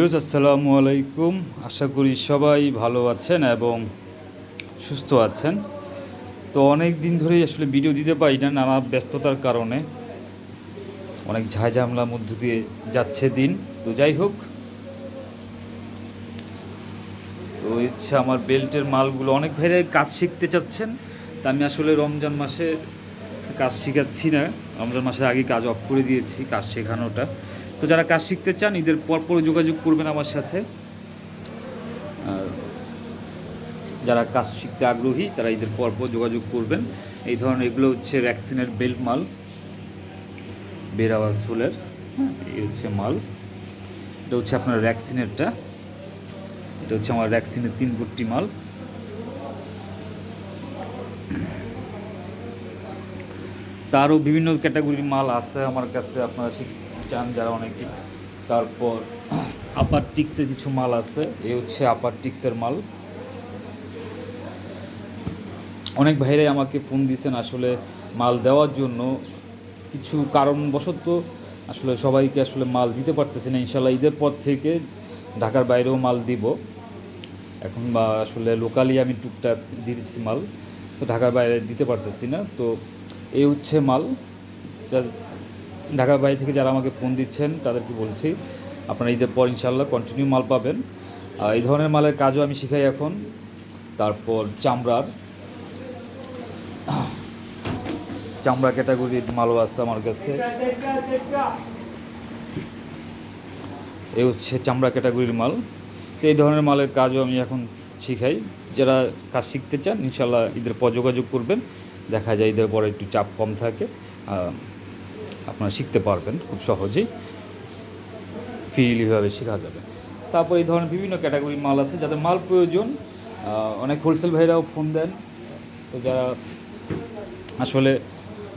Views আসসালামু আলাইকুম। আশা করি সবাই ভালো আছেন এবং সুস্থ আছেন। তো অনেক দিন ধরেই আসলে ভিডিও দিতে পারি না, নানা ব্যস্ততার কারণে। অনেক ঝাঁঝামলার মধ্য দিয়ে যাচ্ছে দিন। তো যাই হোক। তো ইচ্ছা আমার বেল্টের মালগুলো অনেক ভাইরা কাজ শিখতে চাচ্ছেন। তা আমি আসলে রমজান মাসে কাজ শেখাচ্ছি না। রমজান মাসের আগে কাজ অফ করে দিয়েছি, কাজ শেখানোটা। তো যারা কাজ শিখতে চান, ঈদের পর পর যোগাযোগ করবেন আমার সাথে। আর যারা কাজ শিখতে আগ্রহী, তারা ঈদের পর পর যোগাযোগ করবেন। এই ধরনের এগুলো হচ্ছে ভ্যাকসিনের বেল্ট মাল বেরাওয়া সোলের হ্যাঁ এই হচ্ছে মাল। এটা হচ্ছে আপনার ভ্যাকসিনেরটা। এটা হচ্ছে আমার ভ্যাকসিনের তিন ভর্তি মাল। তারও বিভিন্ন ক্যাটাগরির মাল আছে আমার কাছে, আপনারা চান যারা অনেকে তারপর আপার টিক্সের কিছু মাল আছে। এই হচ্ছে আপার টিক্সের মাল। অনেক ভাইরাই আমাকে ফোন দিয়েছেন আসলে মাল দেওয়ার জন্য। কিছু কারণবশত আসলে সবাইকে আসলে মাল দিতে পারতেছি না। ইনশাল্লাহ ঈদের পর থেকে ঢাকার বাইরেও মাল দিব। এখন বা আসলে লোকালি আমি টুকটাক দিচ্ছি মাল। তো ঢাকার বাইরে দিতে পারতেছি না। তো এই হচ্ছে মাল। যা ঢাকার বাইরে থেকে যারা আমাকে ফোন দিচ্ছেন, তাদেরকে বলছি, আপনারা ঈদের পর ইনশাল্লাহ কন্টিনিউ মাল পাবেন। এই ধরনের মালের কাজও আমি শিখাই এখন। তারপর চামড়ার, চামড়া ক্যাটাগরির মালও আছে আমার কাছে। এই হচ্ছে চামড়া ক্যাটাগরির মাল। তো এই ধরনের মালের কাজও আমি এখন শিখাই। যারা কাজ শিখতে চান ইনশাল্লাহ ঈদের পর যোগাযোগ করবেন। দেখা যায় ঈদের পরে একটু চাপ কম থাকে। আপনারা শিখতে পারবেন খুব সহজেই। ফ্রিলিভাবে শেখা যাবে। তারপর এই ধরনের বিভিন্ন ক্যাটাগরির মাল আছে, যাদের মাল প্রয়োজন অনেক হোলসেল ভাইরাও ফোন দেন। তো যারা আসলে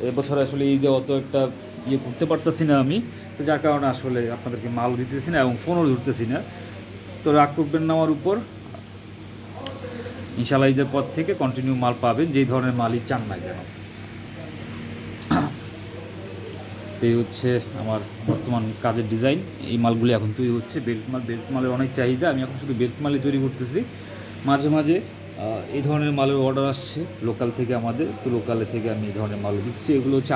এবছর আসলে ঈদে অত একটা ইয়ে করতে পারতেছি না আমি, তো যার কারণে আসলে আপনাদেরকে মাল দিতেছি না এবং ফোনও ধরতেছি না। তো রাগ করবেন না আমার উপর। ইনশাল্লাহ ঈদের পর থেকে কন্টিনিউ মাল পাবেন, যেই ধরনের মালই চান না কেন। তো এই হচ্ছে আমার বর্তমান কাজের ডিজাইন এই মালগুলি এখন তৈরি হচ্ছে বেল্ট মাল। বেল্ট মালের অনেক চাহিদা। আমি এখন শুধু বেল্ট মালই তৈরি করতেছি। মাঝে মাঝে এই ধরনের মালের অর্ডার আসছে লোকাল থেকে আমাদের। তো লোকালে থেকে আমি এই ধরনের মাল দিচ্ছি। এগুলো হচ্ছে